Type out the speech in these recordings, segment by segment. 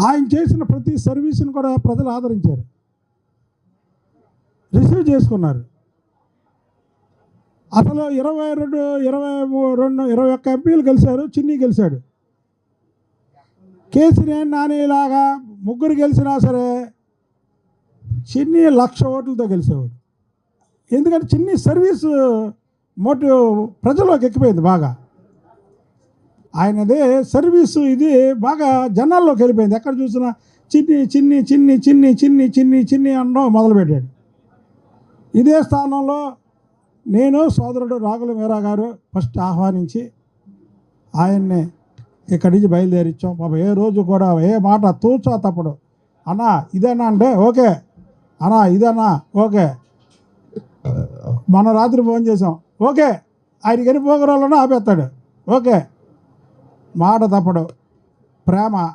ఆయన చేసిన ప్రతి సర్వీస్ని కూడా ప్రజలు ఆదరించారు. రిసీవ్ చేసుకున్నారు. అసలు ఇరవై రెండు ఇరవై మూ- రెండు ఇరవై ఒక్క ఎంపీలు గెలిచారు చిన్ని గెలిచాడు. కేసీఆర్ నానిలాగా ముగ్గురు గెలిచినా సరే చిన్ని లక్ష ఓట్లతో గెలిచేవాడు. ఎందుకంటే చిన్ని సర్వీస్ మోటివ్ ప్రజల్లోకి ఎక్కిపోయింది బాగా. ఆయనదే సర్వీసు ఇది బాగా జనాల్లోకి వెళ్ళిపోయింది. ఎక్కడ చూసినా చిన్ని చిన్ని చిన్ని చిన్ని చిన్ని చిన్ని చిన్ని అనడం మొదలుపెట్టాడు. ఇదే స్థానంలో నేను సోదరుడు రాఘుల మీరా గారు ఫస్ట్ ఆహ్వానించి ఆయన్ని ఇక్కడి నుంచి బయలుదేరిచ్చాం. పాప ఏ రోజు కూడా ఏ మాట తూచా తప్పుడు. అన్నా ఇదేనా అంటే ఓకే. అన్నా ఇదేనా? ఓకే. మన రాత్రి ఫోన్ చేసాం ఓకే. ఆయనకి ఎన్ని పోగరాలను ఆపేస్తాడు. ఓకే. మాట తప్పడు. ప్రేమ.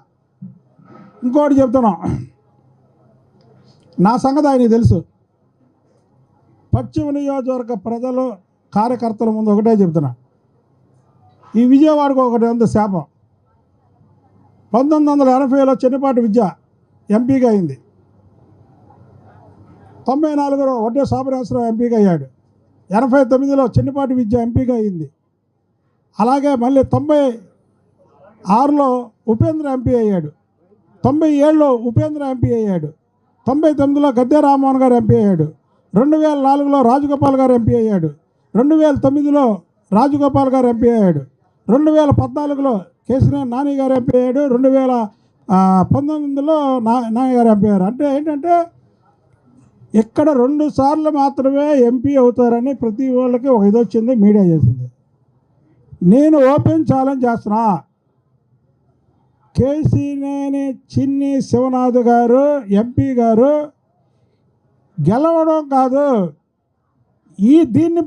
ఇంకోటి చెప్తున్నాం. నా సంగతి ఆయనకి తెలుసు. పశ్చిమ నియోజకవర్గ ప్రజలు కార్యకర్తల ముందు ఒకటే చెప్తున్నా. ఈ విజయవాడకు ఒకటి ఉంది శాపం. పంతొమ్మిది వందల ఎనభైలో చెన్నిపాటి విద్య ఎంపీగా అయింది. తొంభై నాలుగులో వడ్డే సాబరాశ్వరరావు ఎంపీగా అయ్యాడు. ఎనభై తొమ్మిదిలో చెన్నిపాటి విద్య ఎంపీగా అయింది. అలాగే మళ్ళీ తొంభై ఆరులో ఉపేంద్ర ఎంపీ అయ్యాడు. తొంభై ఏడులో ఉపేంద్ర ఎంపీ అయ్యాడు. తొంభై తొమ్మిదిలో గద్దె రామ్మోహన్ గారు ఎంపీ అయ్యాడు. రెండు వేల నాలుగులో రాజగోపాల్ గారు ఎంపీ అయ్యాడు. రెండు వేల తొమ్మిదిలో రాజగోపాల్ గారు ఎంపీ అయ్యాడు. రెండు వేల పద్నాలుగులో కేసీఆర్ నాని గారు ఎంపీ అయ్యాడు. రెండు వేల పంతొమ్మిదిలో నా నాని గారు ఎంపీ అయ్యారు. అంటే ఏంటంటే ఇక్కడ రెండు సార్లు మాత్రమే ఎంపీ అవుతారని ప్రతి వాళ్ళకి ఒక ఇది వచ్చింది మీడియా చేసింది. నేను ఓపెన్ ఛాలెంజ్ చేస్తున్నా. కేసీనేని చిన్ని శివనాథ్ గారు ఎంపీ గారు గెలవడం కాదు. ఈ దీన్ని